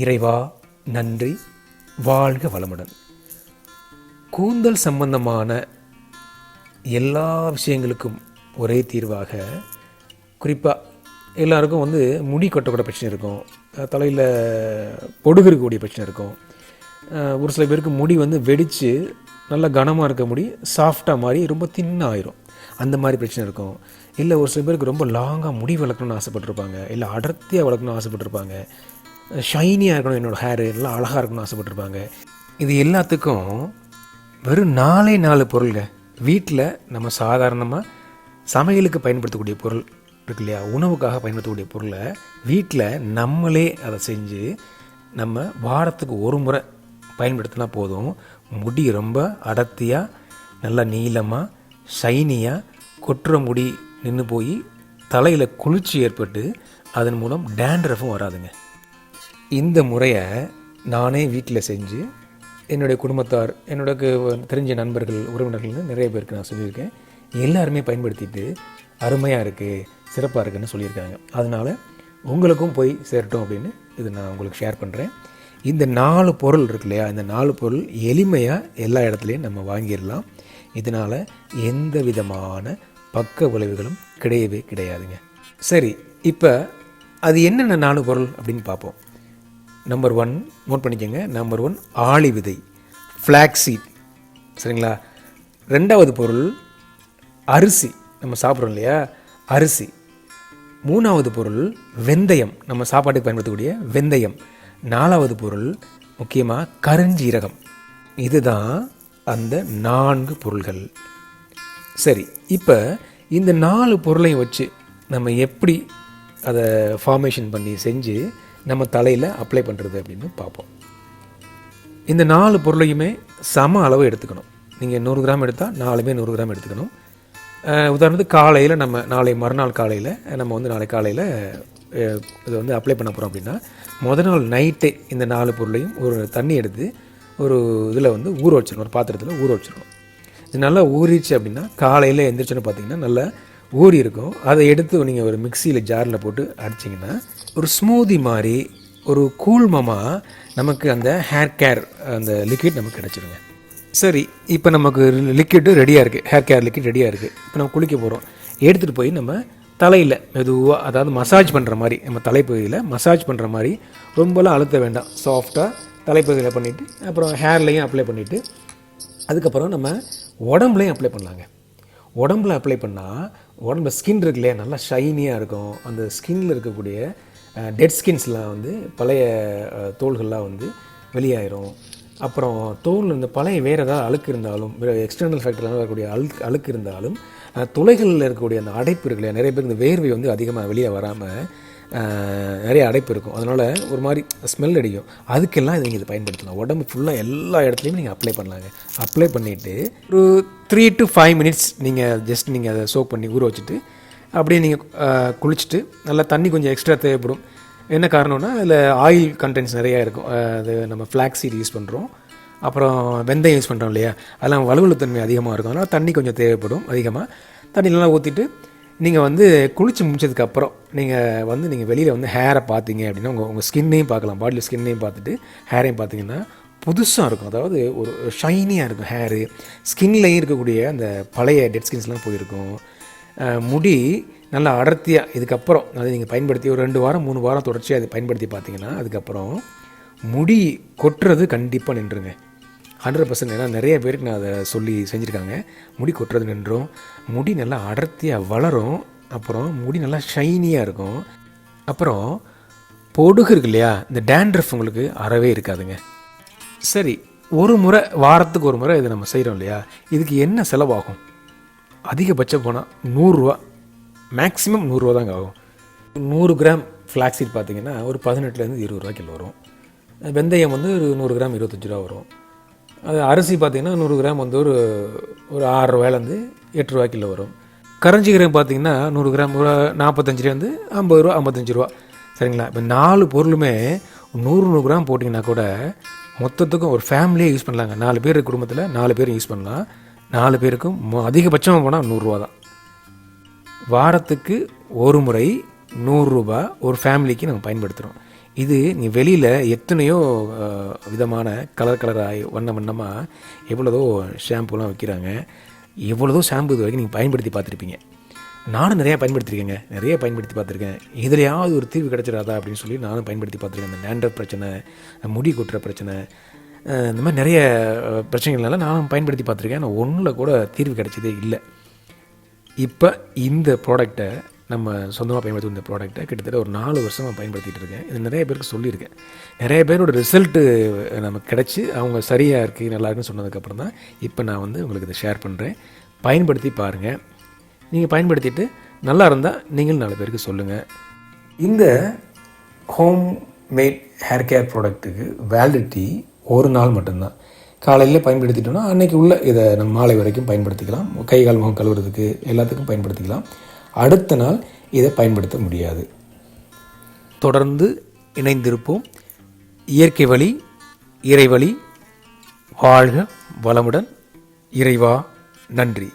இறைவா நன்றி வாழ்க வளமுடன். கூந்தல் சம்பந்தமான எல்லா விஷயங்களுக்கும் ஒரே தீர்வாக குறிப்பாக எல்லாருக்கும் வந்து முடி கொட்டக்கூட பிரச்சனை இருக்கும் தலையில் பொடுகு இருக்கக்கூடிய பிரச்சனை இருக்கும். ஒரு சில பேருக்கு முடி வந்து வெடித்து நல்லா கனமாக இருக்க முடி சாஃப்டாக மாதிரி ரொம்ப தின்னாக ஆயிரும் அந்த மாதிரி பிரச்சனை இருக்கும். இல்லை ஒரு சில பேருக்கு ரொம்ப லாங்காக முடி வளர்க்கணும்னு ஆசைப்பட்டிருப்பாங்க இல்லை அடர்த்தியாக வளர்க்கணும்னு ஆசைப்பட்டிருப்பாங்க. ஷைனியாக இருக்கணும் என்னோடய ஹேரு எல்லாம் அழகாக இருக்கணும்னு ஆசைப்பட்டிருப்பாங்க. இது எல்லாத்துக்கும் வெறும் நாலே நாலு பொருள்ங்க. வீட்டில் நம்ம சாதாரணமாக சமையலுக்கு பயன்படுத்தக்கூடிய பொருள் இருக்கு இல்லையா? உணவுக்காக பயன்படுத்தக்கூடிய பொருளை வீட்டில் நம்மளே அதை செஞ்சு நம்ம வாரத்துக்கு ஒரு முறை பயன்படுத்தினா போதும். முடி ரொம்ப அடர்த்தியாக நல்லா நீளமாக ஷைனியாக கொட்டுற முடி நின்று போய் தலையில் குளிர்ச்சி ஏற்பட்டு அதன் மூலம் டேண்ட்ரஃபும் வராதுங்க. இந்த முறையை நானே வீட்டில் செஞ்சு என்னுடைய குடும்பத்தார் என்னோட தெரிஞ்ச நண்பர்கள் உறவினர்கள்னு நிறைய பேருக்கு நான் சொல்லியிருக்கேன். எல்லாருமே பயன்படுத்திட்டு அருமையாக இருக்குது சிறப்பாக இருக்குன்னு சொல்லியிருக்காங்க. அதனால் உங்களுக்கும் போய் சேரட்டும் அப்படின்னு இது நான் உங்களுக்கு ஷேர் பண்ணுறேன் இந்த நாலு பொருள் இருக்கு இல்லையா இந்த நாலு பொருள் எளிமையாக எல்லா இடத்துலையும் நம்ம வாங்கிடலாம். இதனால் எந்த விதமான பக்க விளைவுகளும் கிடையவே கிடையாதுங்க. சரி இப்போ அது என்னென்ன நாலு பொருள் அப்படின்னு பார்ப்போம். நம்பர் ஒன் நோட் பண்ணிக்கோங்க. நம்பர் ஒன் ஆளி விதை. ஃப்ளாக்ஸீட் சரிங்களா? ரெண்டாவது பொருள் அரிசி. நம்ம சாப்பிட்றோம் இல்லையா? அரிசி. மூணாவது பொருள் வெந்தயம். நம்ம சாப்பாட்டுக்கு பயன்படுத்தக்கூடிய வெந்தயம். நாலாவது பொருள் முக்கியமாக கருஞ்சீரகம். இதுதான் அந்த நான்கு பொருள்கள். சரி இப்போ இந்த நாலு பொருளையும் வச்சு நம்ம எப்படி அதை ஃபார்மேஷன் பண்ணி செஞ்சு நம்ம தலையில் அப்ளை பண்ணுறது அப்படின்னு பார்ப்போம். இந்த நாலு பொருளையுமே சம அளவு எடுத்துக்கணும். நீங்கள் நூறு கிராம் எடுத்தால் நாலுமே நூறு கிராம் எடுத்துக்கணும். உதாரணத்துக்கு காலையில் நம்ம நாளை மறுநாள் காலையில் நம்ம வந்து நாளை காலையில் இதை வந்து அப்ளை பண்ண போகிறோம் அப்படின்னா முத நாள் நைட்டே இந்த நாலு பொருளையும் ஒரு தண்ணி எடுத்து ஒரு இதில் வந்து ஊற வச்சிடணும். ஒரு பாத்திரத்தில் ஊற வச்சிடணும். இது நல்லா ஊறிச்சு அப்படின்னா காலையில் எந்திரிச்சோன்னு பார்த்தீங்கன்னா நல்லா ஊறி இருக்கும் அதை எடுத்து நீங்கள் ஒரு மிக்சியில் ஜாரில் போட்டு அடிச்சிங்கன்னா ஒரு ஸ்மூதி மாதிரி ஒரு கூழ்மமாக நமக்கு அந்த ஹேர் கேர் அந்த லிக்விட் நமக்கு கிடச்சிருங்க. சரி இப்போ நமக்கு லிக்விடு ரெடியாக இருக்குது ஹேர் கேர் லிக்விட் ரெடியாக இருக்குது இப்போ நம்ம குளிக்க போகிறோம் எடுத்துகிட்டு போய் நம்ம தலையில் மெதுவாக அதாவது மசாஜ் பண்ணுற மாதிரி நம்ம தலைப்பகுதியில் மசாஜ் பண்ணுற மாதிரி ரொம்பலாம் அழுத்த வேண்டாம். சாஃப்டாக தலைப்பகுதியில் பண்ணிவிட்டு அப்புறம் ஹேர்லேயும் அப்ளை பண்ணிவிட்டு அதுக்கப்புறம் நம்ம உடம்புலையும் அப்ளை பண்ணலாங்க. உடம்புல அப்ளை பண்ணால் உடம்புல ஸ்கின் இருக்கு இல்லையா நல்லா ஷைனியாக இருக்கும். அந்த ஸ்கின்ல இருக்கக்கூடிய டெட் ஸ்கின்ஸ்லாம் வந்து பழைய தோள்கள்லாம் வந்து வெளியாயிரும். அப்புறம் தோல் இந்த பழைய வேறு ஏதாவது அழுக்கு இருந்தாலும் எக்ஸ்டர்னல் ஃபேக்டர்லாம் வரக்கூடிய அழுக்கு அழுக்கு இருந்தாலும் துளைகளில் இருக்கக்கூடிய அந்த அடைப்பு இருக்கு இல்லையா நிறைய பேருக்கு இந்த வேர்வை வந்து அதிகமாக வெளியே வராமல் நிறைய அடைப்பு இருக்கும். அதனால் ஒரு மாதிரி ஸ்மெல் அடிக்கும். அதுக்கெல்லாம் இதை நீங்கள் இதை பயன்படுத்தலாம் உடம்பு ஃபுல்லாக எல்லா இடத்துலையும் நீங்கள் அப்ளை பண்ணலாங்க. அப்ளை பண்ணிவிட்டு ஒரு த்ரீ டு ஃபைவ் மினிட்ஸ் நீங்கள் ஜஸ்ட் நீங்கள் அதை சோப் பண்ணி ஊற வச்சுட்டு அப்படியே நீங்கள் குளிச்சுட்டு நல்லா தண்ணி கொஞ்சம் எக்ஸ்ட்ரா தேவைப்படும். என்ன காரணம்னா அதில் ஆயில் கண்டென்ட்ஸ் நிறையா இருக்கும். அது நம்ம ஃப்ளாக் சீட் யூஸ் பண்ணுறோம் அப்புறம் வெந்தயம் யூஸ் பண்ணுறோம் இல்லையா? அதெல்லாம் வலுவலுத்தன்மை அதிகமாக இருக்கும். அதனால் தண்ணி கொஞ்சம் தேவைப்படும் அதிகமாக தண்ணியெல்லாம் ஊற்றிட்டு நீங்கள் வந்து குளிச்சு முடிச்சதுக்கப்புறம் நீங்கள் வந்து நீங்கள் வெளியில் வந்து ஹேரை பார்த்தீங்க அப்படின்னா உங்கள் உங்கள் ஸ்கின்னையும் பார்க்கலாம். பாடியில் ஸ்கின்னையும் பார்த்துட்டு ஹேரையும் பார்த்தீங்கன்னா புதுசாக இருக்கும். அதாவது ஒரு ஷைனியாக இருக்கும் ஹேரு ஸ்கின்லேயும் இருக்கக்கூடிய அந்த பழைய டெட் ஸ்கின்ஸ்லாம் போயிருக்கும். முடி நல்லா அடர்த்தியாக இதுக்கப்புறம் அதாவது நீங்கள் பயன்படுத்தி ஒரு ரெண்டு வாரம் மூணு வாரம் தொடர்ச்சியாக அதை பயன்படுத்தி பார்த்தீங்கன்னா அதுக்கப்புறம் முடி கொட்டுறது கண்டிப்பாக நின்றுங்க. ஹண்ட்ரட் பர்சன்ட் ஏன்னா நிறைய பேருக்கு நான் அதை சொல்லி செஞ்சுருக்காங்க. முடி கொட்டுறது நின்றும். முடி நல்லா அடர்த்தியாக வளரும். அப்புறம் முடி நல்லா ஷைனியாக இருக்கும். அப்புறம் பொடுகு இருக்கு இல்லையா? இந்த டேண்ட்ரஃப் உங்களுக்கு அறவே இருக்காதுங்க. சரி ஒரு முறை வாரத்துக்கு ஒரு முறை இதை நம்ம செய்கிறோம் இல்லையா? இதுக்கு என்ன செலவாகும்? அதிகபட்சம் போனால் நூறுரூவா மேக்ஸிமம் நூறுரூவா தாங்க ஆகும். நூறு கிராம் ஃப்ளாக்ஸீட் பார்த்தீங்கன்னா ஒரு பதினெட்டுலேருந்து இருபது ரூபா கிலோ வரும். வெந்தயம் வந்து ஒரு நூறு கிராம் இருபத்தஞ்சி ரூபா வரும். அது அரிசி பார்த்தீங்கன்னா நூறு கிராம் வந்து ஒரு ஒரு ஆறு ரூபாயிலேருந்து எட்டு ரூபா கிலோ வரும். கரஞ்சிகரம் பார்த்தீங்கன்னா நூறு கிராம் ஒரு நாற்பத்தஞ்சு ரூபாந்து ஐம்பது ரூபா ஐம்பத்தஞ்சு ரூபா சரிங்களா? இப்போ நாலு பொருளுமே நூறு நூறு கிராம் போட்டிங்கன்னா கூட மொத்தத்துக்கும் ஒரு ஃபேமிலியே யூஸ் பண்ணலாங்க. நாலு பேர் குடும்பத்தில் நாலு பேரும் யூஸ் பண்ணலாம். நாலு பேருக்கும் அதிகபட்சமாக போனால் நூறுரூவா தான். வாரத்துக்கு ஒரு முறை நூறுரூபா ஒரு ஃபேமிலிக்கு நம்ம பயன்படுத்துகிறோம் இது நீ வெளியில் எத்தனையோ விதமான கலர் கலராக வண்ண வண்ணமாக எவ்வளோதோ ஷாம்புலாம் வைக்கிறாங்க. எவ்வளோதோ ஷாம்பு இது வரைக்கும் நீங்கள் பயன்படுத்தி பார்த்துருப்பீங்க. நானும் நிறையா பயன்படுத்தியிருக்கேங்க நிறைய பயன்படுத்தி பார்த்துருக்கேன். இதுலையாவது ஒரு தீர்வு கிடச்சிடாதா அப்படின்னு சொல்லி நானும் பயன்படுத்தி பார்த்துருக்கேன். இந்த நேண்டர் பிரச்சனை முடி கொட்டுற பிரச்சனை இந்த மாதிரி நிறைய பிரச்சனைகள்னால நானும் பயன்படுத்தி பார்த்துருக்கேன். ஆனால் ஒன்றில் கூட தீர்வு கிடைச்சதே இல்லை. இப்போ இந்த ப்ராடக்ட்டை நம்ம சொந்தமாக பயன்படுத்தும் இந்த ப்ராடக்ட்டை கிட்டத்தட்ட ஒரு நாலு வருஷமாக பயன்படுத்திகிட்டு இருக்கேன். இது நிறைய பேருக்கு சொல்லியிருக்கேன். நிறைய பேரோட ரிசல்ட்டு நமக்கு கிடச்சி அவங்க சரியாக இருக்குது நல்லா இருக்குன்னு சொன்னதுக்கப்புறம் தான் இப்போ நான் வந்து உங்களுக்கு இதை ஷேர் பண்ணுறேன் பயன்படுத்தி பாருங்கள் நீங்கள் பயன்படுத்திட்டு நல்லா இருந்தால் நீங்களும் நாலு பேருக்கு சொல்லுங்கள் இந்த ஹோம் மேட் ஹேர் கேர் ப்ராடக்ட்டுக்கு வேலிடிட்டி ஒரு நாள் மட்டும்தான். காலையில் பயன்படுத்திட்டோம்னா அன்றைக்கி உள்ள இதை நம்ம மாலை வரைக்கும் பயன்படுத்திக்கலாம். கை கால் முகம் கழுவுறதுக்கு எல்லாத்துக்கும் பயன்படுத்திக்கலாம். அடுத்த நாள் இதை பயன்படுத்த முடியாது. தொடர்ந்து இணைந்திருப்போம். இயற்கை வழி இறைவழி வாழ்க வளமுடன். இறைவா நன்றி.